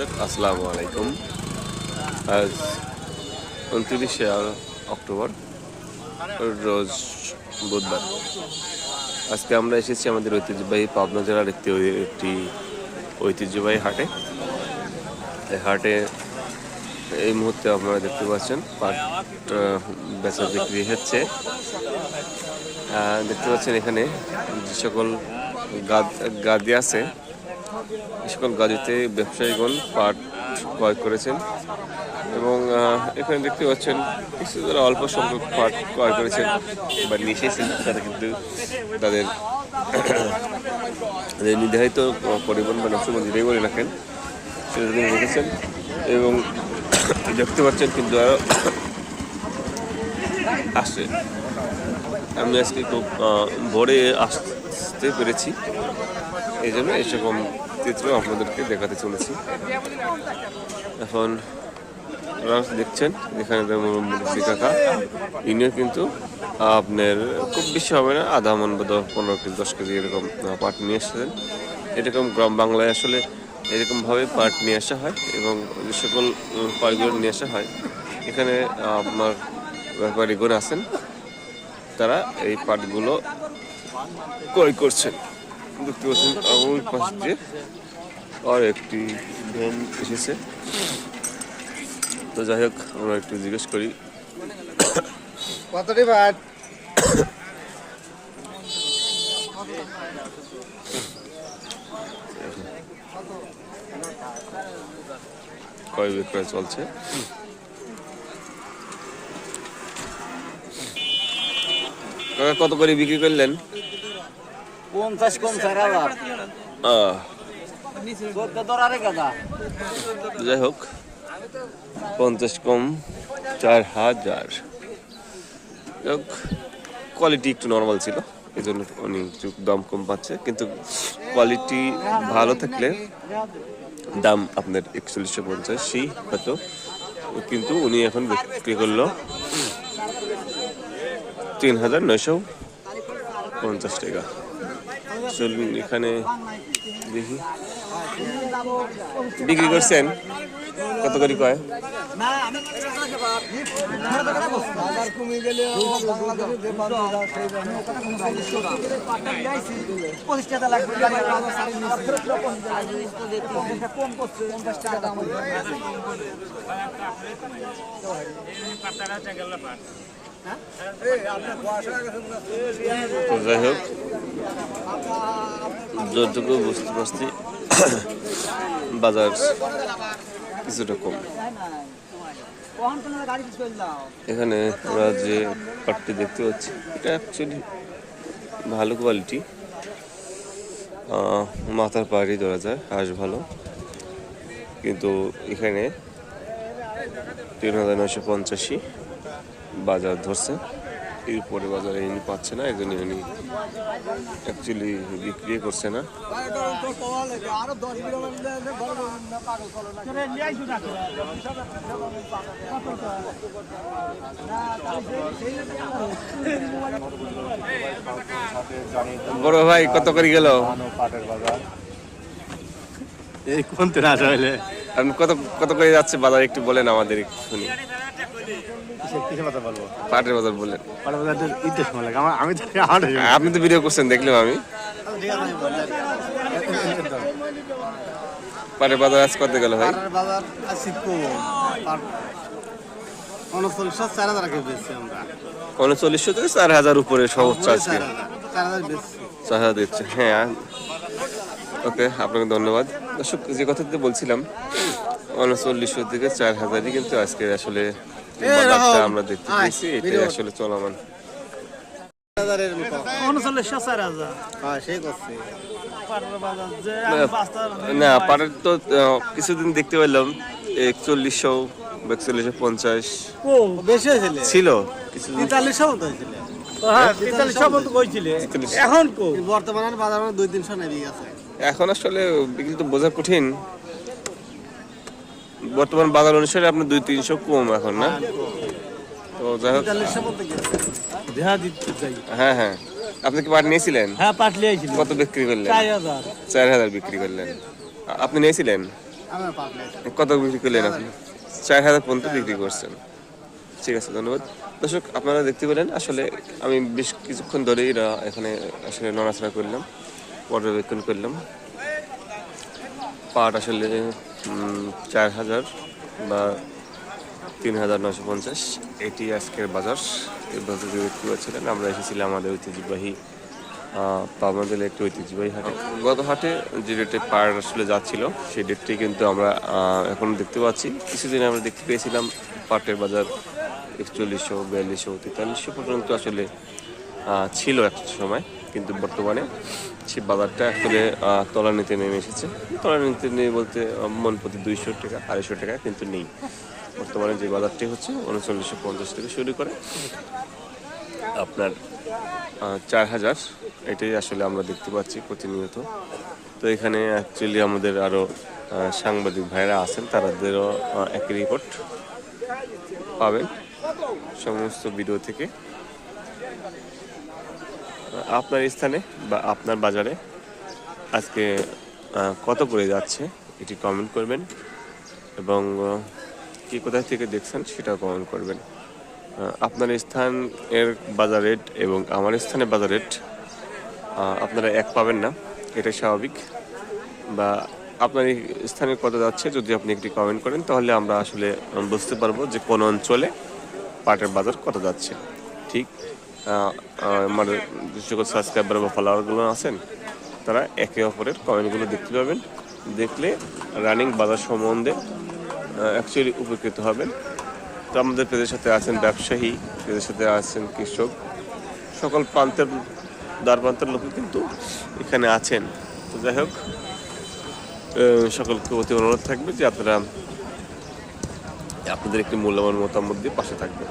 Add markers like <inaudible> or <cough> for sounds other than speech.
আসসালামু আলাইকুম। আজ উনত্রিশে অক্টোবর, রোজ বুধবার। আজকে আমরা এসেছি আমাদের ঐতিহ্যবাহী পাবনা জেলার একটি একটি ঐতিহ্যবাহী হাটে। এই হাটে এই মুহূর্তে আপনারা দেখতে পাচ্ছেন, পাট বেচা বিক্রি হচ্ছে। দেখতে পাচ্ছেন এখানে যে সকল গাদ- গাদি আছে সকল গাড়িতে ব্যবসায়ীগণ পাট ক্রয় করেছেন এবং এখানে দেখতে পাচ্ছেন, কিছু যারা অল্প সংখ্যক পাট ক্রয় করেছেন বা নিয়ে এসেছেন, তারা কিন্তু তাদের <clears throat> নির্ধারিত পরিবহন বা নকশা যেটাই বলে রাখেন সেটা রেখেছেন এবং <clears throat> দেখতে পাচ্ছেন কিন্তু আরও আসছে। আমি আজকে খুব ভোরে আসতে পেরেছি। এই জন্য এরকম চিত্র আপনাদেরকে দেখাতে চলেছি। এখন দেখছেন, এখানে মুরব্বী কাকা। ইনিও কিন্তু আপনার খুব বেশি হবে না, আধা মন বা দশ পনেরো কেজি, দশ কেজি এরকম পাট নিয়ে এসেছেন। এরকম গ্রাম বাংলায় আসলে এরকমভাবে পাট নিয়ে আসা হয় এবং যে সকল পাটগুলো নিয়ে আসা হয়, এখানে আপনার ব্যাপারীগণ আছেন, তারা এই পাটগুলো ক্রয় করছেন। দেখতে পাচ্ছেন ওই পাশ দিয়ে আর একটি ভ্যান এসেছে। তো যাই হোক আমরা একটু জিজ্ঞেস করি। কতটি ভাত ক্রয় বিক্রয় চলছে? কত করে বিক্রি করলেন? পঞ্চাশ কম চার যাই হোক, পঞ্চাশ কম, চার হাজার। হোক কোয়ালিটি একটু নর্মাল ছিল এই জন্য একটু দাম কম পাচ্ছে, কিন্তু কোয়ালিটি ভালো থাকলে দাম আপনার একচল্লিশশো পঞ্চাশই হতো। কিন্তু উনি এখন বিক্রি করল তিন হাজার নয়শো পঞ্চাশ টাকা। চলুন এখানে দেখি। বিক্রি করছেন? কত করে কয়? যাই হোক যতটুকু বুঝতে পারছি <coughs> বাজার কিছুটা কম। এখানে আমরা যে পাটটি দেখতে পাচ্ছি, এটা অ্যাকচুয়ালি ভালো কোয়ালিটি মাথার পাহাড়ি ধরা যায়, হাঁস ভালো। কিন্তু এখানে তিন হাজার নয়শো পঞ্চাশি বাজার ধরছে। এরপরে বাজারে ইনি পাচ্ছে না এই জন্য ইনি অ্যাকচুয়ালি বিক্রি করছে না। বড় ভাই কত করে গেল? এই কোন তো না আপনি কত কত করে যাচ্ছে বাজার একটু বলেন আমাদের শুনি কিসে কথা বলব? পাটের বাজার বলেন পাড়া বাজার ঈদের সময় লাগে। আমার আমি তো আমার আপনি তো ভিডিও করছেন দেখলাম আমি। পাটের বাজার আজ কত গেল ভাই? বাজার আছে উনচল্লিশশো চার হাজার আগে বেচছি আমরা। উনচল্লিশশো থেকে চার হাজার উপরে সর্বোচ্চ আজকে। চার হাজার দিচ্ছে হ্যাঁ। ওকে আপনাকে ধন্যবাদ। দর্শক যে কথাতে বলছিলাম উনচল্লিশশো থেকে চার হাজারই কিন্তু আজকে আসলে আমরা দেখতে পেয়েছি এটাই আসলে চলমান। হ্যাঁ না পাটের তো কিছুদিন দেখতে পেলাম একচল্লিশশো একচল্লিশশো পঞ্চাশ। বেশি ছিল কিছুদিন। তেতাল্লিশশো মতো হয়েছিল। হ্যাঁ তেতাল্লিশ। এখন বর্তমানে বাজার দুই তিনশো এখন আসলে বিক্রি তো বোঝা কঠিন। বর্তমান বাজার অনুসারে আপনার দুই তিনশো কম এখন না? তো যাই হোক। হ্যাঁ হ্যাঁ। আপনি কি পাট নিয়েছিলেন? হ্যাঁ পাটলি আইছিল কত বিক্রি করলেন? চার হাজার। বিক্রি করলেন। আপনি নিয়েছিলেন? কত বিক্রি করলেন আপনি? চার হাজার পর্যন্ত বিক্রি করছেন। ঠিক আছে ধন্যবাদ। দর্শক আপনারা দেখতে পেলেন আসলে আমি বেশ কিছুক্ষণ ধরে এরা এখানে আসলে নড়াচড়া করলাম পর্যবেক্ষণ করলাম। পাট আসলে চার হাজার বা তিন হাজার নশো পঞ্চাশ। এটি আজকের বাজার। এই বাজারে দেখতে পাচ্ছিলেন আমরা এসেছিলাম আমাদের ঐতিহ্যবাহী আহ, পাবনা জেলার একটি ঐতিহ্যবাহী হাটে। গত হাটে যে রেটে পার আসলে যাচ্ছিল সেই রেটটি কিন্তু আমরা এখন দেখতে পাচ্ছি। কিছুদিন আমরা দেখতে পেয়েছিলাম পাটের বাজার একচল্লিশশো বিয়াল্লিশশো তেতাল্লিশশো পর্যন্ত আসলে ছিল একটা সময়। কিন্তু বর্তমানে সেই বাজারটা আসলে তলানিতে নেমে এসেছে। তলানিতে নেই বলতে মন প্রতি দুইশো টাকা, আড়াইশো টাকা কিন্তু নেই। বর্তমানে যে বাজারটি হচ্ছে, উনচল্লিশশো পঞ্চাশ থেকে শুরু করে আপনার চার হাজার। এটাই আসলে আমরা দেখতে পাচ্ছি প্রতিনিয়ত। তো এখানে অ্যাকচুয়ালি আমাদের আরও সাংবাদিক ভাইরা আছেন তাদেরও একই রিপোর্ট পাবেন সমস্ত ভিডিও থেকে। আপনার স্থানে বা আপনার বাজারে আজকে কত করে যাচ্ছে এটি কমেন্ট করবেন এবং কি কোথায় থেকে দেখছেন সেটাও কমেন্ট করবেন। আপনার স্থান এর বাজার রেট এবং আমার স্থানের বাজার রেট আপনারা এক পাবেন না, এটাই স্বাভাবিক। বা আপনার এই স্থানে কত যাচ্ছে যদি আপনি একটি কমেন্ট করেন, তাহলে আমরা আসলে, বুঝতে পারব যে কোন অঞ্চলে পাটের বাজার কত যাচ্ছে। ঠিক? আমার যে সকল সাবস্ক্রাইবার বা ফলোয়ারগুলো আছেন, তারা একে অপরের কমেন্টগুলো দেখতে পাবেন। দেখলে রানিং বাজার সম্বন্ধে অ্যাকচুয়ালি উপকৃত হবেন। তো আমাদের পেজের সাথে আছেন ব্যবসায়ী, পেজের সাথে আছেন কৃষক। সকল প্রান্তের, দ্বার প্রান্তের লোক কিন্তু এখানে আছেন। তো যাই হোক সকলকে অতি অনুরোধ থাকবে যে আপনারা আপনাদের একটি মূল্যবান মতামত দিয়ে পাশে থাকবেন।